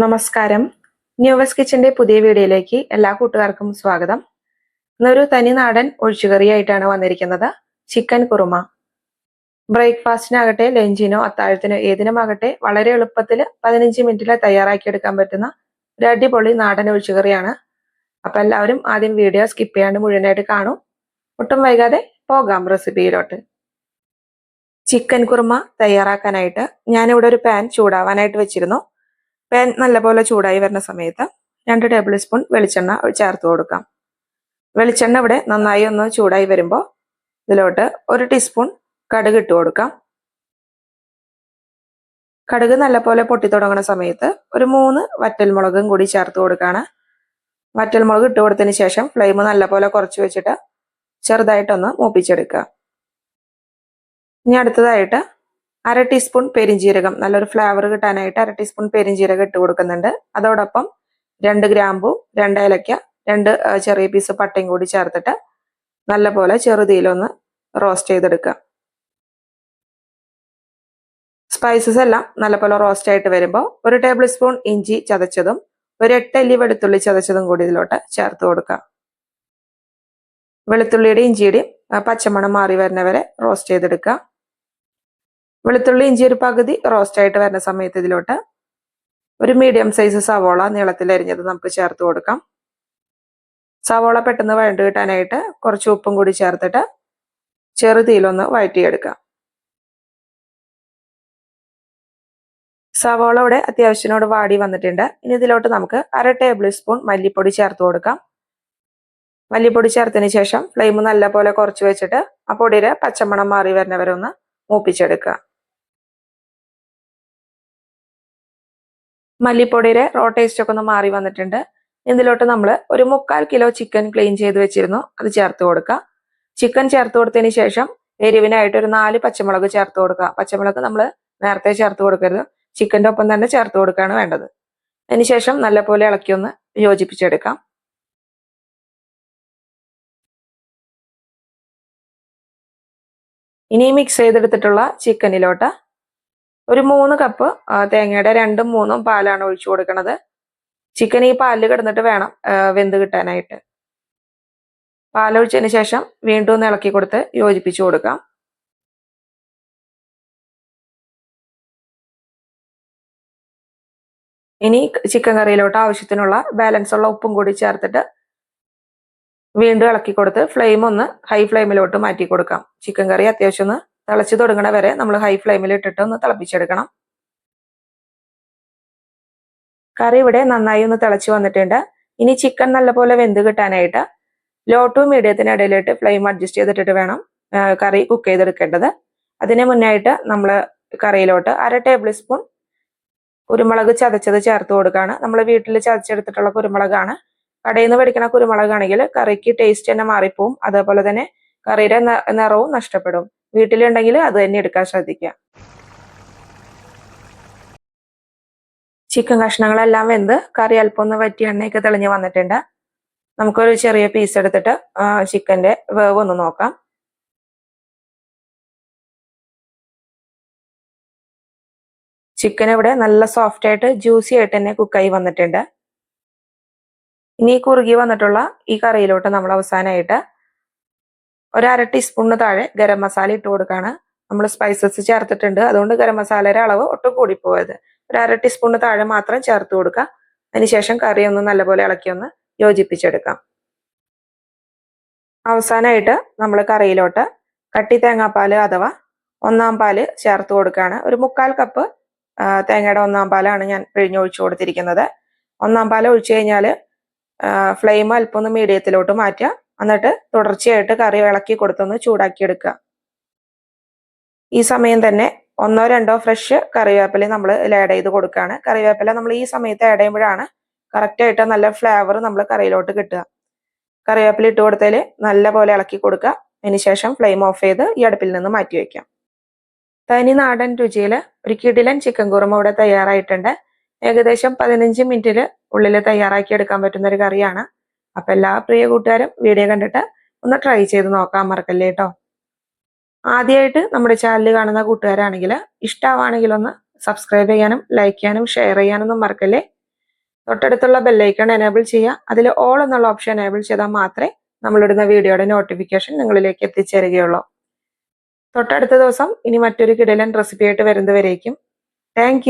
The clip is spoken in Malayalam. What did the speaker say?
നമസ്കാരം. ന്യൂവസ് കിച്ചന്റെ പുതിയ വീഡിയോയിലേക്ക് എല്ലാ കൂട്ടുകാർക്കും സ്വാഗതം. ഇന്നൊരു തനിനാടൻ ഒഴിച്ചുകറിയായിട്ടാണ് വന്നിരിക്കുന്നത്. ചിക്കൻ കുറുമ. ബ്രേക്ക്ഫാസ്റ്റിനാകട്ടെ ലഞ്ചിനോ അത്താഴത്തിനോ ഏതിനുമാകട്ടെ വളരെ എളുപ്പത്തിൽ പതിനഞ്ച് മിനിറ്റിൽ തയ്യാറാക്കിയെടുക്കാൻ പറ്റുന്ന ഒരു അടിപൊളി നാടൻ ഒഴിച്ചുകറിയാണ്. അപ്പൊ എല്ലാവരും ആദ്യം വീഡിയോ സ്കിപ്പ് ചെയ്യാണ്ട് മുഴുവനായിട്ട് കാണും. ഒട്ടും വൈകാതെ പോകാം റെസിപ്പിയിലോട്ട്. ചിക്കൻ കുറുമ തയ്യാറാക്കാനായിട്ട് ഞാനിവിടെ ഒരു പാൻ ചൂടാവാനായിട്ട് വെച്ചിരുന്നു. പാൻ നല്ലപോലെ ചൂടായി വരുന്ന സമയത്ത് രണ്ട് ടേബിൾ സ്പൂൺ വെളിച്ചെണ്ണ ചേർത്ത് കൊടുക്കാം. വെളിച്ചെണ്ണ ഇവിടെ നന്നായി ഒന്ന് ചൂടായി വരുമ്പോൾ ഇതിലോട്ട് ഒരു ടീസ്പൂൺ കടുക് ഇട്ട് കൊടുക്കാം. കടുക് നല്ലപോലെ പൊട്ടി തുടങ്ങുന്ന സമയത്ത് ഒരു മൂന്ന് വറ്റൽമുളകും കൂടി ചേർത്ത് കൊടുക്കുകയാണ് വറ്റൽമുളക് ഇട്ട് കൊടുത്തതിന് ശേഷം ഫ്ലെയിം നല്ലപോലെ കുറച്ച് വെച്ചിട്ട് ചെറുതായിട്ടൊന്ന് മൂപ്പിച്ചെടുക്കുക. ഇനി അടുത്തതായിട്ട് അര ടീസ്പൂൺ പെരിഞ്ജീരകം നല്ലൊരു ഫ്ലേവർ കിട്ടാനായിട്ട് അര ടീസ്പൂൺ പെരിഞ്ജീരകം ഇട്ട് കൊടുക്കുന്നുണ്ട്. അതോടൊപ്പം രണ്ട് ഗ്രാമ്പു രണ്ട് ഏലക്ക രണ്ട് ചെറിയ പീസ് പട്ടയും കൂടി ചേർത്തിട്ട് നല്ലപോലെ ചെറുതീലൊന്ന് റോസ്റ്റ് ചെയ്തെടുക്കുക. സ്പൈസസ് എല്ലാം നല്ലപോലെ റോസ്റ്റ് ആയിട്ട് വരുമ്പോൾ ഒരു ടേബിൾ സ്പൂൺ ഇഞ്ചി ചതച്ചതും ഒരു എട്ട് അല്ലി വെളുത്തുള്ളി ചതച്ചതും കൂടി ഇതിലോട്ട് ചേർത്ത് കൊടുക്കുക. വെളുത്തുള്ളിയുടെ ഇഞ്ചിയുടെയും പച്ചമണം മാറി വരുന്നവരെ റോസ്റ്റ് ചെയ്തെടുക്കുക. വെളുത്തുള്ളി ഇഞ്ചി ഒരു പകുതി റോസ്റ്റ് ആയിട്ട് വരുന്ന സമയത്ത് ഇതിലോട്ട് ഒരു മീഡിയം സൈസ് സവോള നീളത്തിൽ അരിഞ്ഞത് നമുക്ക് ചേർത്ത് കൊടുക്കാം. സവോള പെട്ടെന്ന് വഴണ്ട് കിട്ടാനായിട്ട് കുറച്ച് ഉപ്പും കൂടി ചേർത്തിട്ട് ചെറുതീലൊന്ന് വഴറ്റിയെടുക്കാം. സവോള ഇവിടെ അത്യാവശ്യത്തിനോട് വാടി വന്നിട്ടുണ്ട്. ഇനി ഇതിലോട്ട് നമുക്ക് അര ടേബിൾ സ്പൂൺ മല്ലിപ്പൊടി ചേർത്ത് കൊടുക്കാം. മല്ലിപ്പൊടി ചേർത്തതിന് ശേഷം ഫ്ലെയിം നല്ല പോലെ കുറച്ച് വെച്ചിട്ട് ആ പൊടിയുടെ പച്ചമണം മാറി വരുന്നവരെ ഒന്ന് മൂപ്പിച്ചെടുക്കുക. മല്ലിപ്പൊടിയുടെ റോ ടേസ്റ്റ് ഒക്കെ ഒന്ന് മാറി വന്നിട്ടുണ്ട്. ഇതിലോട്ട് നമ്മൾ ഒരു മുക്കാൽ കിലോ ചിക്കൻ ക്ലീൻ ചെയ്ത് വെച്ചിരുന്നു. അത് ചേർത്ത് കൊടുക്കുക ചിക്കൻ ചേർത്ത് കൊടുത്തതിന് ശേഷം എരിവിനായിട്ട് ഒരു നാല് പച്ചമുളക് ചേർത്ത് കൊടുക്കുക പച്ചമുളക് നമ്മൾ നേരത്തെ ചേർത്ത് കൊടുക്കരുത്. ചിക്കന്റെ ഒപ്പം തന്നെ ചേർത്ത് കൊടുക്കുകയാണ് വേണ്ടത്. അതിനുശേഷം നല്ലപോലെ ഇളക്കി ഒന്ന് യോജിപ്പിച്ചെടുക്കാം. ഇനി മിക്സ് ചെയ്തെടുത്തിട്ടുള്ള ചിക്കനിലോട്ട് ഒരു മൂന്ന് കപ്പ് തേങ്ങയുടെ രണ്ടും മൂന്നും പാലാണ് ഒഴിച്ചു കൊടുക്കുന്നത് ചിക്കൻ ഈ പാലിൽ കിടന്നിട്ട് വേണം വെന്ത് കിട്ടാനായിട്ട്. പാലൊഴിച്ചതിന് ശേഷം വീണ്ടും ഒന്ന് ഇളക്കി കൊടുത്ത് യോജിപ്പിച്ചു കൊടുക്കാം. ഇനി ചിക്കൻ കറിയിലോട്ട് ആവശ്യത്തിനുള്ള ബാലൻസ് ഉള്ള ഉപ്പും കൂടി ചേർത്തിട്ട് വീണ്ടും ഇളക്കി കൊടുത്ത് ഫ്ലെയിം ഒന്ന് ഹൈ ഫ്ലെയിമിലോട്ട് മാറ്റി കൊടുക്കാം. ചിക്കൻ കറി അത്യാവശ്യം ഒന്ന് തിളച്ച് തുടങ്ങണ വരെ നമ്മൾ ഹൈ ഫ്ലെയിമിൽ ഇട്ടിട്ട് ഒന്ന് തിളപ്പിച്ചെടുക്കണം. കറി ഇവിടെ നന്നായി ഒന്ന് തിളച്ച് വന്നിട്ടുണ്ട്. ഇനി ചിക്കൻ നല്ലപോലെ വെന്ത് കിട്ടാനായിട്ട് ലോ ടു മീഡിയത്തിന് ഇടയിലിട്ട് ഫ്ലെയിം അഡ്ജസ്റ്റ് ചെയ്തിട്ടിട്ട് വേണം കറി കുക്ക് ചെയ്തെടുക്കേണ്ടത്. അതിന് മുന്നായിട്ട് നമ്മൾ കറിയിലോട്ട് അര ടേബിൾ സ്പൂൺ കുരുമുളക് ചതച്ചത് ചേർത്ത് കൊടുക്കുകയാണ് നമ്മൾ വീട്ടിൽ ചതച്ചെടുത്തിട്ടുള്ള കുരുമുളകാണ്. കടയിൽ നിന്ന് മേടിക്കുന്ന കുരുമുളകാണെങ്കിൽ കറിക്ക് ടേസ്റ്റ് തന്നെ മാറിപ്പോവും. അതേപോലെ തന്നെ കറിയുടെ നിറവും നഷ്ടപ്പെടും. വീട്ടിലുണ്ടെങ്കിൽ അത് തന്നെ എടുക്കാൻ ശ്രദ്ധിക്കുക. ചിക്കൻ കഷ്ണങ്ങളെല്ലാം വെന്ത് കറി അല്പം ഒന്ന് വറ്റി എണ്ണയൊക്കെ തെളിഞ്ഞ് വന്നിട്ടുണ്ട്. നമുക്കൊരു ചെറിയ പീസ് എടുത്തിട്ട് ചിക്കന്റെ വേവ് ഒന്ന് നോക്കാം. ചിക്കൻ ഇവിടെ നല്ല സോഫ്റ്റ് ആയിട്ട് ജ്യൂസി ആയിട്ട് തന്നെ കുക്കായി വന്നിട്ടുണ്ട്. ഇനി കുറുകി വന്നിട്ടുള്ള ഈ കറിയിലോട്ട് നമ്മൾ അവസാനമായിട്ട് ഒരു അര ടീസ്പൂണിന് താഴെ ഗരം മസാല ഇട്ട് കൊടുക്കുകയാണ് നമ്മൾ സ്പൈസസ് ചേർത്തിട്ടുണ്ട്. അതുകൊണ്ട് ഗരം മസാലയുടെ അളവ് ഒട്ടും കൂടിപ്പോയത്. ഒരു അര ടീസ്പൂണിന് താഴെ മാത്രം ചേർത്ത് കൊടുക്കുക അതിനുശേഷം കറി ഒന്ന് നല്ലപോലെ ഇളക്കി ഒന്ന് യോജിപ്പിച്ചെടുക്കാം. അവസാനമായിട്ട് നമ്മൾ കറിയിലോട്ട് കട്ടി തേങ്ങാപ്പാൽ അഥവാ ഒന്നാം പാൽ ചേർത്ത് കൊടുക്കുകയാണ് ഒരു മുക്കാൽ കപ്പ് തേങ്ങയുടെ ഒന്നാം പാലാണ് ഞാൻ പിഴിഞ്ഞൊഴിച്ചു കൊടുത്തിരിക്കുന്നത്. ഒന്നാം പാൽ ഒഴിച്ചു കഴിഞ്ഞാൽ ഫ്ലെയിം അല്പം മീഡിയത്തിലോട്ട് മാറ്റുക. എന്നിട്ട് തുടർച്ചയായിട്ട് കറി ഇളക്കി കൊടുത്തൊന്ന് ചൂടാക്കിയെടുക്കുക. ഈ സമയം തന്നെ ഒന്നോ രണ്ടോ ഫ്രഷ് കറിവേപ്പില നമ്മൾ ആഡ് ചെയ്ത് കൊടുക്കുകയാണ്. കറിവേപ്പില നമ്മൾ ഈ സമയത്ത് ആഡ് ചെയ്യുമ്പോഴാണ് കറക്റ്റായിട്ട് നല്ല ഫ്ലേവർ നമ്മൾ കറിയിലോട്ട് കിട്ടുക. കറിവേപ്പില ഇട്ട് കൊടുത്തതിൽ നല്ല പോലെ ഇളക്കി കൊടുക്കുക. അതിനുശേഷം ഫ്ലെയിം ഓഫ് ചെയ്ത് ഈ അടുപ്പിൽ നിന്ന് മാറ്റി വയ്ക്കാം. തനി നാടൻ രുചിയിൽ ഒരു കിടിലൻ ചിക്കൻ കുറുമ ഇവിടെ തയ്യാറായിട്ടുണ്ട്. ഏകദേശം പതിനഞ്ച് മിനിറ്റിൽ ഉള്ളിൽ തയ്യാറാക്കി എടുക്കാൻ പറ്റുന്ന ഒരു കറിയാണ്. അപ്പൊ എല്ലാ പ്രിയ കൂട്ടുകാരും വീഡിയോ കണ്ടിട്ട് ഒന്ന് ട്രൈ ചെയ്ത് നോക്കാൻ മറക്കല്ലേ കേട്ടോ ആദ്യമായിട്ട് നമ്മുടെ ചാനൽ കാണുന്ന കൂട്ടുകാരാണെങ്കിൽ ഇഷ്ടമാണെങ്കിൽ ഒന്ന് സബ്സ്ക്രൈബ് ചെയ്യാനും ലൈക്ക് ചെയ്യാനും ഷെയർ ചെയ്യാനൊന്നും മറക്കല്ലേ. തൊട്ടടുത്തുള്ള ബെല്ലൈക്കൺ എനേബിൾ ചെയ്യുക. അതിൽ ഓൾ എന്നുള്ള ഓപ്ഷൻ എനേബിൾ ചെയ്താൽ മാത്രമേ നമ്മളിടുന്ന വീഡിയോയുടെ നോട്ടിഫിക്കേഷൻ നിങ്ങളിലേക്ക് എത്തിച്ചേരുകയുള്ളൂ. തൊട്ടടുത്ത ദിവസം ഇനി മറ്റൊരു കിടലൻ റെസിപ്പിയായിട്ട് വരുന്നവരേക്കും താങ്ക്